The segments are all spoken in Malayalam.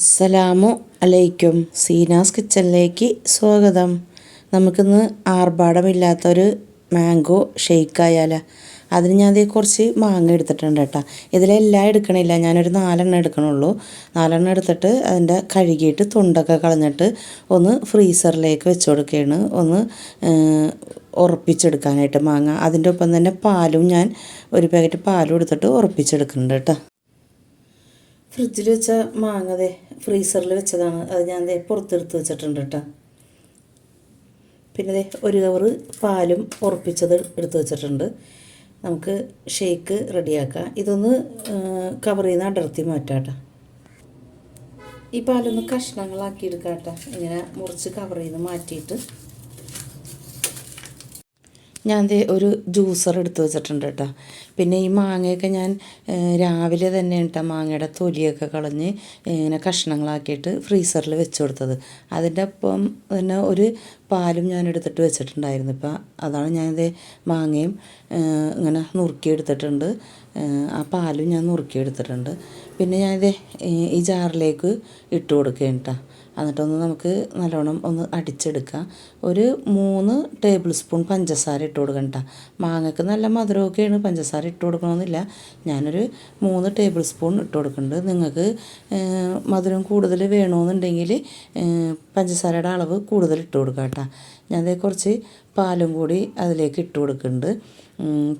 അസ്സലാമു അലൈക്കും. സീനാസ് കിച്ചണിലേക്ക് സ്വാഗതം. നമുക്കിന്ന് ആർഭാടമില്ലാത്തൊരു മാംഗോ ഷെയ്ക്ക് ആയാല അതിന് ഞാൻ അതേ കുറച്ച് മാങ്ങ എടുത്തിട്ടുണ്ട് കേട്ടോ. ഇതിലെല്ലാം എടുക്കണില്ല. ഞാനൊരു നാലെണ്ണം എടുക്കണുള്ളൂ. നാലെണ്ണം എടുത്തിട്ട് അതിന്റെ കഴുകിയിട്ട് തൊണ്ടൊക്കെ കളഞ്ഞിട്ട് ഒന്ന് ഫ്രീസറിലേക്ക് വെച്ച് കൊടുക്കുകയാണ്. ഒന്ന് ഉറപ്പിച്ചെടുക്കാനായിട്ട് മാങ്ങ. അതിന്റെ ഒപ്പം തന്നെ പാലും ഞാൻ ഒരു പാക്കറ്റ് പാലും എടുത്തിട്ട് ഉറപ്പിച്ചെടുക്കുന്നുണ്ട് കേട്ടോ. ഫ്രിഡ്ജിൽ വെച്ച മാങ്ങ ഫ്രീസറിൽ വെച്ചതാണ്. അത് ഞാൻ ദേ പുറത്തെടുത്ത് വെച്ചിട്ടുണ്ട് കേട്ടോ പിന്നെ ദേ ഒരു കവറ് പാലും ഉറപ്പിച്ചത് എടുത്ത് വെച്ചിട്ടുണ്ട്. നമുക്ക് ഷേക്ക് റെഡിയാക്കാം. ഇതൊന്ന് കവറിൽ നിന്ന് അടർത്തി മാറ്റാം കേട്ടോ ഈ പാലൊന്ന് കഷ്ണങ്ങളാക്കി എടുക്കാം കേട്ടോ ഇങ്ങനെ മുറിച്ച് കവറിൽ നിന്ന് മാറ്റിയിട്ട് ഞാൻ ഒരു ജ്യൂസർ എടുത്തു വെച്ചിട്ടുണ്ട് കേട്ടോ. പിന്നെ ഈ മാങ്ങയൊക്കെ ഞാൻ രാവിലെ തന്നെ കേട്ടോ മാങ്ങയുടെ തൊലിയൊക്കെ കളഞ്ഞ് ഇങ്ങനെ കഷ്ണങ്ങളാക്കിയിട്ട് ഫ്രീസറിൽ വെച്ച് കൊടുത്തത്. അതിന്റെ ഒപ്പം തന്നെ ഒരു പാലും ഞാൻ എടുത്തിട്ട് വെച്ചിട്ടുണ്ടായിരുന്നു. ഇപ്പം അതാണ് ഞാനിത് മാങ്ങയും ഇങ്ങനെ നുറുക്കിയെടുത്തിട്ടുണ്ട് ആ പാലും ഞാൻ നുറുക്കിയെടുത്തിട്ടുണ്ട് പിന്നെ ഞാനിത് ഈ ജാറിലേക്ക് ഇട്ട് കൊടുക്കുകയാണ് കേട്ടോ എന്നിട്ടൊന്ന് നമുക്ക് നല്ലോണം ഒന്ന് അടിച്ചെടുക്കാം ഒരു മൂന്ന് ടേബിൾ സ്പൂൺ പഞ്ചസാര ഇട്ട് കൊടുക്കണം കേട്ടോ. മാങ്ങയ്ക്ക് നല്ല മധുരമൊക്കെയാണ് പഞ്ചസാര ഇട്ട് കൊടുക്കണമെന്നില്ല. ഞാനൊരു മൂന്ന് ടേബിൾ സ്പൂൺ ഇട്ട് കൊടുക്കുന്നുണ്ട്. നിങ്ങൾക്ക് മധുരം കൂടുതൽ വേണമെന്നുണ്ടെങ്കിൽ പഞ്ചസാരയുടെ അളവ് കൂടുതൽ ഇട്ട് കൊടുക്കാം കേട്ടോ. ഞാൻ അതേ കുറച്ച് പാലും കൂടി അതിലേക്ക് ഇട്ട് കൊടുക്കുന്നുണ്ട്.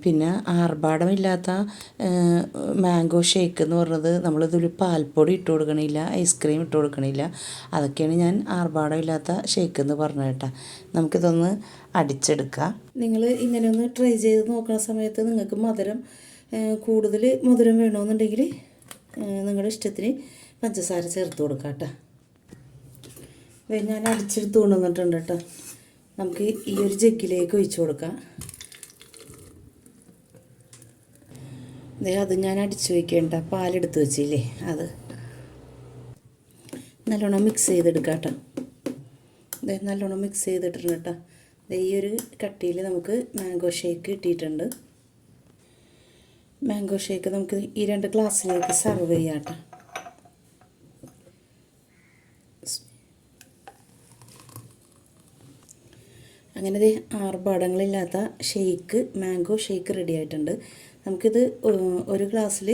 പിന്നെ ആർഭാടമില്ലാത്ത മാംഗോ ഷേക്ക് എന്ന് പറഞ്ഞത് നമ്മളിതിൽ പാൽപ്പൊടി ഇട്ട് കൊടുക്കണില്ല ഐസ്ക്രീം ഇട്ട് കൊടുക്കണില്ല. അതൊക്കെയാണ് ഞാൻ ആർഭാടമില്ലാത്ത ഷേക്ക് എന്ന് പറഞ്ഞു കേട്ടോ. നമുക്കിതൊന്ന് അടിച്ചെടുക്കാം. നിങ്ങൾ ഇങ്ങനെ ഒന്ന് ട്രൈ ചെയ്ത് നോക്കുന്ന സമയത്ത് നിങ്ങൾക്ക് മധുരം കൂടുതൽ മധുരം വേണമെന്നുണ്ടെങ്കിൽ നിങ്ങളുടെ ഇഷ്ടത്തിന് പഞ്ചസാര ചേർത്ത് കൊടുക്കാം കേട്ടോ. ഞാൻ അടിച്ചെടുത്ത് കൊണ്ടുവന്നിട്ടുണ്ട് കേട്ടോ. നമുക്ക് ഈ ഒരു ജഗ്ഗിലേക്ക് ഒഴിച്ചു കൊടുക്കാം. അത് ഞാൻ അടിച്ചു വയ്ക്കേണ്ട പാലെടുത്ത് വെച്ചില്ലേ അത്. നല്ലോണം മിക്സ് ചെയ്തെടുക്കാം കേട്ടോ. അതെ നല്ലോണം മിക്സ് ചെയ്തിട്ടുണ്ട് കേട്ടോ. ഈ ഒരു കട്ടിയിൽ നമുക്ക് മാംഗോ ഷേക്ക് കിട്ടിയിട്ടുണ്ട്. മാംഗോ ഷേക്ക് നമുക്ക് ഈ രണ്ട് ഗ്ലാസ്സിലേക്ക് സെർവ് ചെയ്യാം കേട്ടോ. അങ്ങനെ ഇത് ആർഭാടങ്ങളില്ലാത്ത ഷേക്ക് മാംഗോ ഷേക്ക് റെഡി ആയിട്ടുണ്ട്. നമുക്കിത് ഒരു ഗ്ലാസ്സിൽ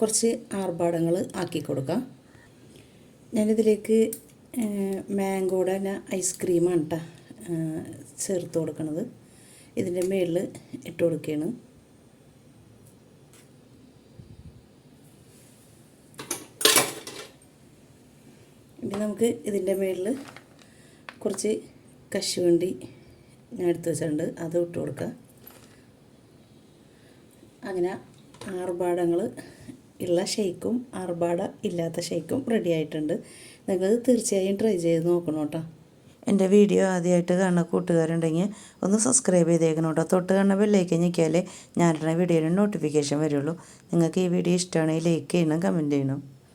കുറച്ച് ആർഭാടങ്ങൾ ആക്കി കൊടുക്കാം. ഞാനിതിലേക്ക് മാംഗോയുടെ തന്നെ ഐസ്ക്രീമാണ് കേട്ടോ ചേർത്ത് കൊടുക്കണത്. ഇതിന്റെ മേളിൽ ഇട്ട് കൊടുക്കുകയാണ് ഇനി നമുക്ക് ഇതിന്റെ മേളിൽ കുറച്ച് കശുവണ്ടി ഞാൻ എടുത്ത് വെച്ചിട്ടുണ്ട്. അത് ഇട്ട് കൊടുക്കുക അങ്ങനെ ആർഭാടങ്ങൾ ഉള്ള ഷെയ്ക്കും ആർഭാട ഇല്ലാത്ത ഷെയ്ക്കും റെഡി ആയിട്ടുണ്ട്. നിങ്ങൾ തീർച്ചയായും ട്രൈ ചെയ്ത് നോക്കണം കേട്ടോ. എന്റെ വീഡിയോ ആദ്യമായിട്ട് കാണുന്ന കൂട്ടുകാരുണ്ടെങ്കിൽ ഒന്ന് സബ്സ്ക്രൈബ് ചെയ്തേക്കണം കേട്ടോ. തൊട്ട് കാണുന്ന ബെല്ലേക്ക് ഞെക്കിയാലേ ഞാനിടുന്ന വീഡിയോയിൽ നോട്ടിഫിക്കേഷൻ വരുള്ളൂ. നിങ്ങൾക്ക് ഈ വീഡിയോ ഇഷ്ടമാണെങ്കിൽ ലൈക്ക് ചെയ്യണം കമന്റ് ചെയ്യണം.